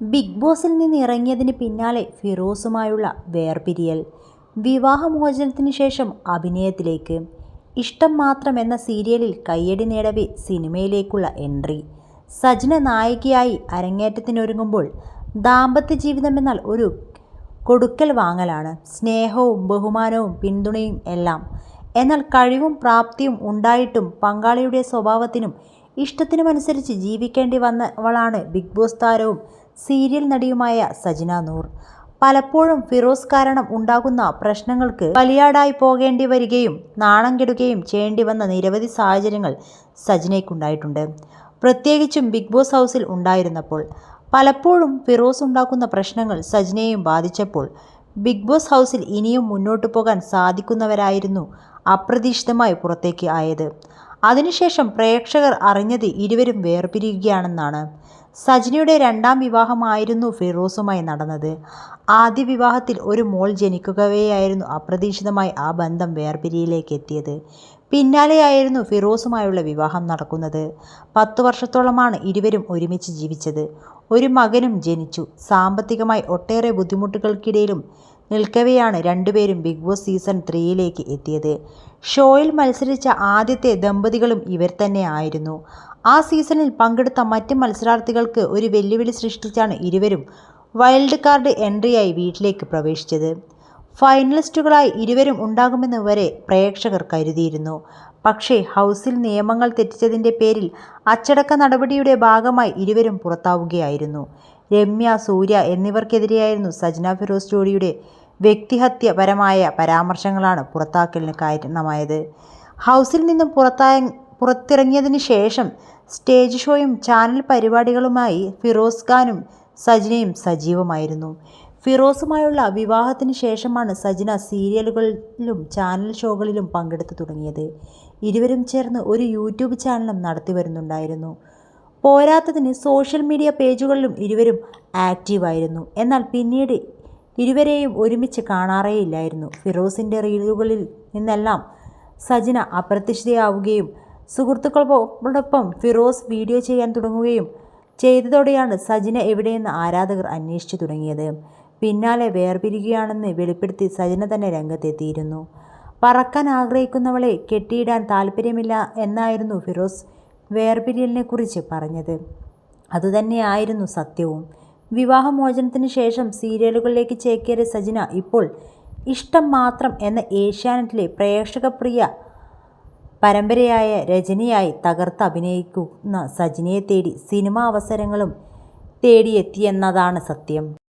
Big ബോസിൽ നിന്ന് ഇറങ്ങിയതിന് പിന്നാലെ ഫിറോസുമായുള്ള വേർപിരിയൽ. വിവാഹമോചനത്തിന് ശേഷം അഭിനയത്തിലേക്ക്. ഇഷ്ടം മാത്രം എന്ന സീരിയലിൽ കയ്യടി നേടവേ സിനിമയിലേക്കുള്ള എൻട്രി. സജ്ന നായികയായി അരങ്ങേറ്റത്തിനൊരുങ്ങുമ്പോൾ ദാമ്പത്യ ജീവിതം എന്നാൽ ഒരു കൊടുക്കൽ വാങ്ങലാണ്. സ്നേഹവും ബഹുമാനവും പിന്തുണയും എല്ലാം. എന്നാൽ കഴിവും പ്രാപ്തിയും ഉണ്ടായിട്ടും പങ്കാളിയുടെ സ്വഭാവത്തിനും ഇഷ്ടത്തിനുമനുസരിച്ച് ജീവിക്കേണ്ടി വന്നവളാണ് ബിഗ് ബോസ് താരവും സീരിയൽ നടിയുമായ സജിന നൂർ. പലപ്പോഴും ഫിറോസ് കാരണം ഉണ്ടാകുന്ന പ്രശ്നങ്ങൾക്ക് വലിയാടായി പോകേണ്ടി വരികയും നാണം കെടുകയും ചെയ്യേണ്ടി വന്ന നിരവധി സാഹചര്യങ്ങൾ സജിനയ്ക്കുണ്ടായിട്ടുണ്ട്. പ്രത്യേകിച്ചും ബിഗ് ബോസ് ഹൗസിൽ ഉണ്ടായിരുന്നപ്പോൾ. പലപ്പോഴും ഫിറോസ് ഉണ്ടാക്കുന്ന പ്രശ്നങ്ങൾ സജിനയെയും ബാധിച്ചപ്പോൾ ബിഗ് ബോസ് ഹൗസിൽ ഇനിയും മുന്നോട്ടു പോകാൻ സാധിക്കുന്നവരായിരുന്നു അപ്രതീക്ഷിതമായി പുറത്തേക്ക് ആയത്. അതിനുശേഷം പ്രേക്ഷകർ അറിഞ്ഞത് ഇരുവരും വേർപിരിയുകയാണെന്നാണ്. സജിനിയുടെ രണ്ടാം വിവാഹമായിരുന്നു ഫിറോസുമായി നടന്നത്. ആദ്യ വിവാഹത്തിൽ ഒരു മോൾ ജനിക്കുകയായിരുന്നു അപ്രതീക്ഷിതമായി ആ ബന്ധം വേർപിരിയിലേക്ക് എത്തിയത്. പിന്നാലെയായിരുന്നു ഫിറോസുമായുള്ള വിവാഹം നടക്കുന്നത്. പത്തു വർഷത്തോളമാണ് ഇരുവരും ഒരുമിച്ച് ജീവിച്ചത്. ഒരു മകനും ജനിച്ചു. സാമ്പത്തികമായി ഒട്ടേറെ ബുദ്ധിമുട്ടുകൾക്കിടയിലും നിൽക്കവെയാണ് രണ്ടുപേരും ബിഗ് ബോസ് സീസൺ ത്രീയിലേക്ക് എത്തിയത്. ഷോയിൽ മത്സരിച്ച ആദ്യത്തെ ദമ്പതികളും ഇവർ തന്നെ ആയിരുന്നു. ആ സീസണിൽ പങ്കെടുത്ത മറ്റ് മത്സരാർത്ഥികൾക്ക് ഒരു വെല്ലുവിളി സൃഷ്ടിച്ചാണ് ഇരുവരും വൈൽഡ് കാർഡ് എൻട്രിയായി വീട്ടിലേക്ക് പ്രവേശിച്ചത്. ഫൈനലിസ്റ്റുകളായി ഇരുവരും ഉണ്ടാകുമെന്ന് വരെ പ്രേക്ഷകർ കരുതിയിരുന്നു. പക്ഷേ ഹൗസിൽ നിയമങ്ങൾ തെറ്റിച്ചതിന്റെ പേരിൽ അച്ചടക്ക നടപടിയുടെ ഭാഗമായി ഇരുവരും പുറത്താവുകയായിരുന്നു. രമ്യ സൂര്യ എന്നിവർക്കെതിരെയായിരുന്നു സജ്ന ഫിറോസ് ജോഡിയുടെ വ്യക്തിഹത്യപരമായ പരാമർശങ്ങളാണ് പുറത്താക്കലിന് കാരണമായത്. ഹൗസിൽ നിന്നും പുറത്തായ പുറത്തിറങ്ങിയതിന് ശേഷം സ്റ്റേജ് ഷോയും ചാനൽ പരിപാടികളുമായി ഫിറോസ് ഖാനും സജ്നയും സജീവമായിരുന്നു. ഫിറോസുമായുള്ള വിവാഹത്തിന് ശേഷമാണ് സജ്ന സീരിയലുകളിലും ചാനൽ ഷോകളിലും പങ്കെടുത്തു തുടങ്ങിയത്. ഇരുവരും ചേർന്ന് ഒരു യൂട്യൂബ് ചാനലും നടത്തി വരുന്നുണ്ടായിരുന്നു പോരാത്തതിന് സോഷ്യൽ മീഡിയ പേജുകളിലും ഇരുവരും ആക്റ്റീവായിരുന്നു. എന്നാൽ പിന്നീട് ഇരുവരെയും ഒരുമിച്ച് കാണാറേ ഇല്ലായിരുന്നു ഫിറോസിന്റെ റീലുകളിൽ നിന്നെല്ലാം സജിന അപ്രത്യക്ഷിതയാവുകയും സുഹൃത്തുക്കളോടൊപ്പം ഫിറോസ് വീഡിയോ ചെയ്യാൻ തുടങ്ങുകയും ചെയ്തതോടെയാണ് സജിന എവിടെയെന്ന് ആരാധകർ അന്വേഷിച്ചു തുടങ്ങിയത്. പിന്നാലെ വേർപിരികയാണെന്ന് വെളിപ്പെടുത്തി സജിന തന്നെ രംഗത്തെത്തിയിരുന്നു. പറക്കാൻ ആഗ്രഹിക്കുന്നവളെ കെട്ടിയിടാൻ താല്പര്യമില്ല എന്നായിരുന്നു ഫിറോസ് വേർപിരിയലിനെക്കുറിച്ച് പറഞ്ഞത്. അതുതന്നെയായിരുന്നു സത്യവും. വിവാഹമോചനത്തിന് ശേഷം സീരിയലുകളിലേക്ക് ചേക്കേറിയ സജിന ഇപ്പോൾ ഇഷ്ടം മാത്രം എന്ന ഏഷ്യാനെറ്റിലെ പ്രേക്ഷകപ്രിയ പരമ്പരയായ രജനിയായി തകർത്ത് അഭിനയിക്കുന്ന സജിനയെ തേടി സിനിമാ അവസരങ്ങളും തേടിയെത്തിയെന്നതാണ് സത്യം.